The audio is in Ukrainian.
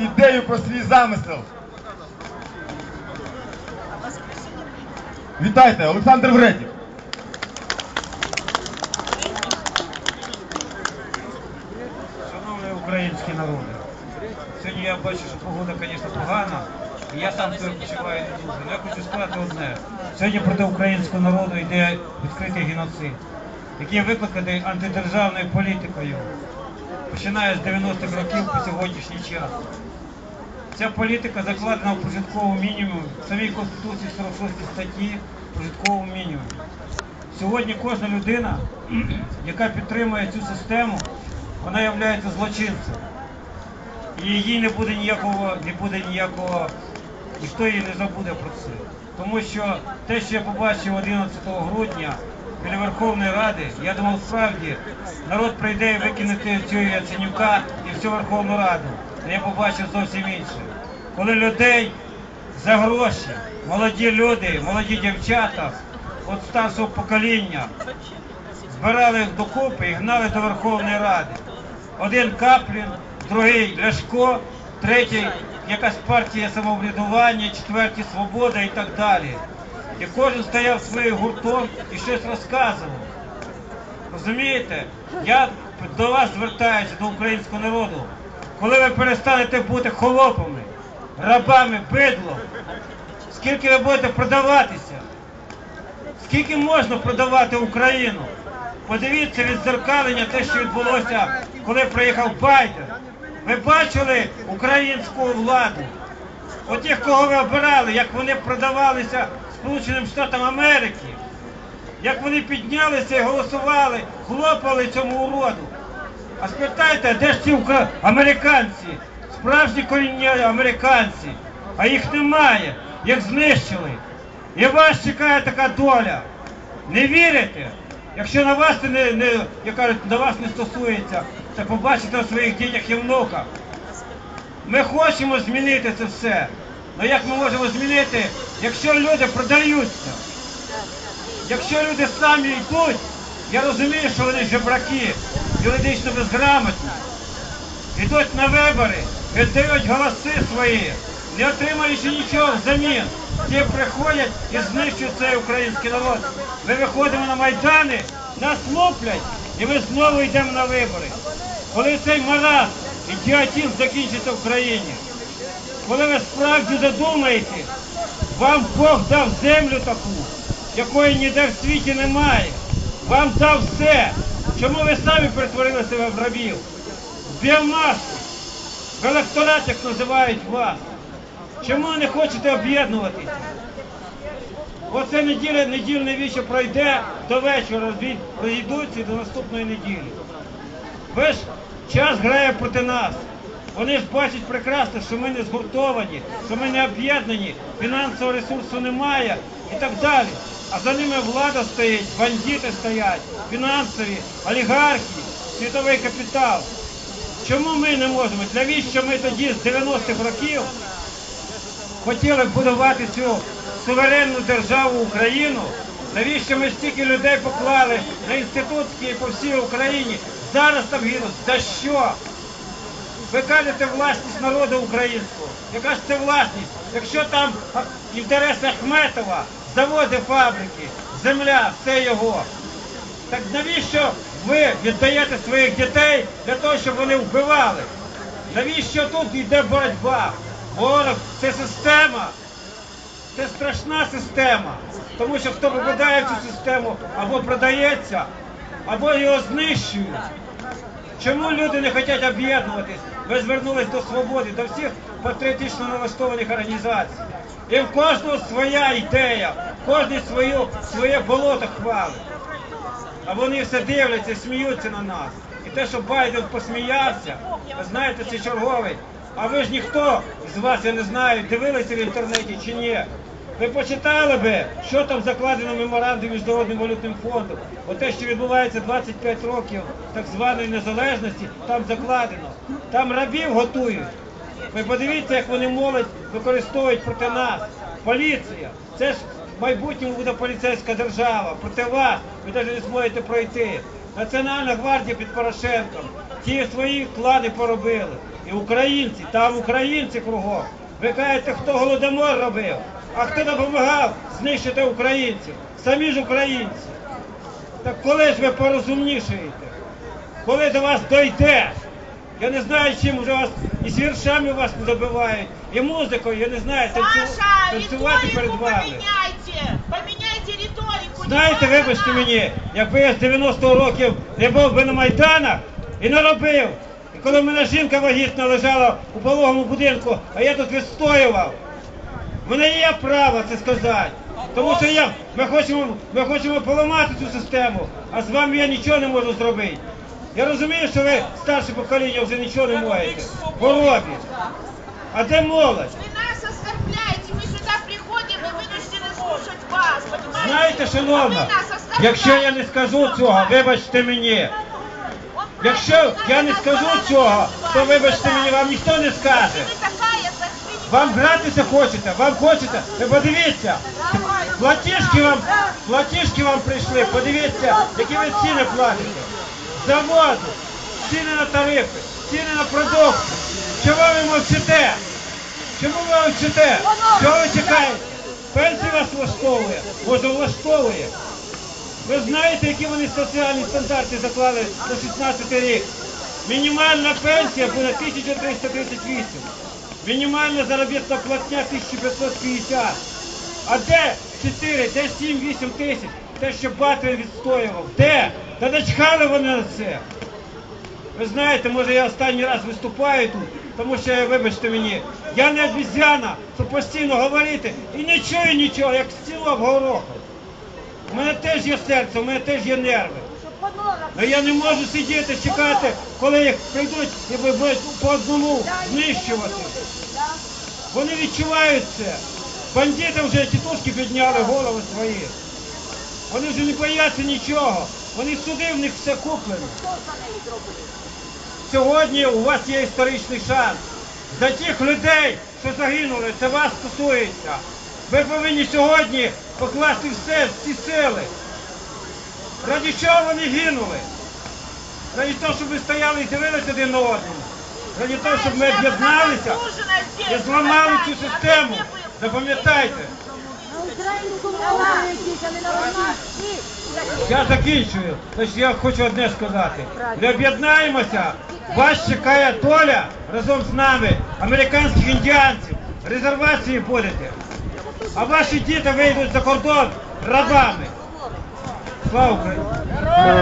ідею про свій замисел. Вітайте, Олександр Вредів. Шановний український народ, сьогодні я бачу, що погода, звісно, погана, і я сам цього почуваю не дуже. Але я хочу сказати одне. Сьогодні проти українського народу йде відкритий геноцид, який викликаний антидержавною політикою, починає з 90-х років по сьогоднішній час. Ця політика закладена в прожитковому мінімумі, в самій Конституції 46 статті прожитковому мінімумі. Сьогодні кожна людина, яка підтримує цю систему, вона є злочинцем. І їй не буде ніякого, не буде ніякого, ніхто її не забуде про це. Тому що те, що я побачив 11 грудня біля Верховної Ради, я думав, справді народ прийде і викине цього Яценюка і всю Верховну Раду. Я побачив зовсім інше. Коли людей за гроші, молоді люди, молоді дівчата от старшого покоління збирали докупи і гнали до Верховної Ради. Один Каплін, другий Ляшко, третій якась партія самоврядування, четвертий Свобода і так далі. І кожен стояв своїм гуртом і щось розказував. Розумієте? Я до вас звертаюся, до українського народу. Коли ви перестанете бути холопами, рабами, бидлом, скільки ви будете продаватися? Скільки можна продавати Україну? Подивіться відзеркалення те, що відбулося, коли приїхав Байден. Ви бачили українську владу? Отих, кого ви обирали, як вони продавалися Сполученим Штатам Америки, як вони піднялися і голосували, хлопали цьому уроду. А спитайте, де ж ці американці, справжні корінні американці, а їх немає, їх знищили. І вас чекає така доля. Не вірите? Якщо на вас не, не як кажуть, на вас не стосується, то побачите на своїх дітях і внуках. Ми хочемо змінити це все. Але як ми можемо змінити, якщо люди продаються? Якщо люди самі йдуть, я розумію, що вони жебраки, юридично безграмотні, йдуть на вибори, віддають голоси свої, не отримуючи нічого взамін. Ті приходять і знищують цей український народ. Ми виходимо на майдани, нас луплять, і ми знову йдемо на вибори. Коли цей маразм, ідіотизм закінчиться в країні, коли ви справді задумаєте, вам Бог дав землю таку, якої ніде в світі немає. Вам дав все. Чому ви самі перетворили себе в рабів? В біомасу, в електорат, як називають вас. Чому не хочете об'єднуватися? Оце неділя, недільне віче пройде до вечора, розійдуться до наступної неділі. Ви ж час грає проти нас. Вони ж бачать прекрасно, що ми не згуртовані, що ми не об'єднані, фінансового ресурсу немає і так далі. А за ними влада стоїть, бандити стоять, фінансові, олігархи, світовий капітал. Чому ми не можемо? Навіщо ми тоді з 90-х років хотіли будувати цю суверенну державу Україну? Навіщо ми стільки людей поклали на інститутські по всій Україні? Зараз там гинуть. За що? Ви кажете власність народу українського. Яка ж це власність? Якщо там інтереси Ахметова, заводи, фабрики, земля, все його. Так навіщо ви віддаєте своїх дітей для того, щоб вони вбивали? Навіщо тут йде боротьба? Ворог це система. Це страшна система. Тому що хто попадає в цю систему або продається, або його знищують. Чому люди не хочуть об'єднуватись? Ви звернулись до свободи, до всіх патріотично налаштованих організацій. І в кожного своя ідея, кожен свою, своє болото хвалить. А вони все дивляться, сміються на нас. І те, що Байден посміявся, ви знаєте, це черговий. А ви ж ніхто з вас, я не знаю, дивилися в інтернеті чи ні. Ви почитали би, що там закладено в меморандумі Міжнародним валютним фондом. Оте, що відбувається 25 років так званої незалежності, там закладено. Там рабів готують. Ви подивіться, як вони молодь використовують проти нас. Поліція. Це ж в майбутньому буде поліцейська держава. Проти вас ви навіть не зможете пройти. Національна гвардія під Порошенком. Ті свої клани поробили. І українці, там українці кругом. Ви кажете, хто голодомор робив, а хто допомагав знищити українців? Самі ж українці. Так коли ж ви порозумнішаєте? Коли до вас дойде? Я не знаю, чим вже вас і з віршами вас не добивають, і музикою, я не знаю, танцю... Саша, танцювати перед вами. поменяйте! Поменяйте риторику! Знаєте, вибачте мені, якби я з 90 років не був би на Майданах і не робив. І коли в мене жінка вагітна лежала у пологому будинку, а я тут відстоював В мене є право це сказати. Тому що я, ми, хочемо, ми хочемо поламати цю систему, а з вами я нічого не можу зробити. Я розумію, що ви старше покоління вже нічого не можете. В Хоробі. А де молодь? Вы нас оскорбляете, мы сюда приходим и вынуждены слушать вас, понимаете? Знаєте, А шановна, ви нас оскорбляєте. якщо я не скажу цього, вибачте мені. Он Якщо правильно я не нас скажу погано цього, то називає. вибачте мені, вам ніхто не скаже. Вам гратися хочете, вам хочете. Ви подивіться, платіжки вам, платіжки вам прийшли, подивіться, які ви ціни платите. За воду, ціни на тарифи, ціни на продукти. Чого ви мовчите? Чому ви мовчите? Чого ви чекаєте? Пенсія вас влаштовує, може влаштовує. Ви знаєте, які вони соціальні стандарти заклали на 16 рік? Мінімальна пенсія буде 1338. Мінімальна заробітна платня 1550. А де 4, де 7, 8 тисяч? Те, що Батин відстоював. Де? Та не чхали вони на це. Ви знаєте, може я останній раз виступаю тут, тому що, вибачте мені, я не обізяна, щоб постійно говорити і не чую нічого, як стіло горохом. У мене теж є серце, у мене теж є нерви. Але я не можу сидіти, чекати, коли їх прийдуть і будуть по одному знищувати. Вони відчувають це. Бандити вже тітушки підняли голови свої. Вони вже не бояться нічого. Вони суди в них все куплено. Сьогодні у вас є історичний шанс. За тих людей, що загинули, це вас стосується. Ви повинні сьогодні покласти все, всі сили. Раді чого вони гинули? Раді того, щоб ви стояли і дивилися один на одного. Раді того, щоб ми об'єдналися і зламали цю систему. Запам'ятайте. Я закінчую. Я хочу одне сказати. Ми об'єднаємося. Вас чекає доля разом з нами, американських індіанців. Резервації будете. А ваші діти вийдуть за кордон рабами. Слава Україні!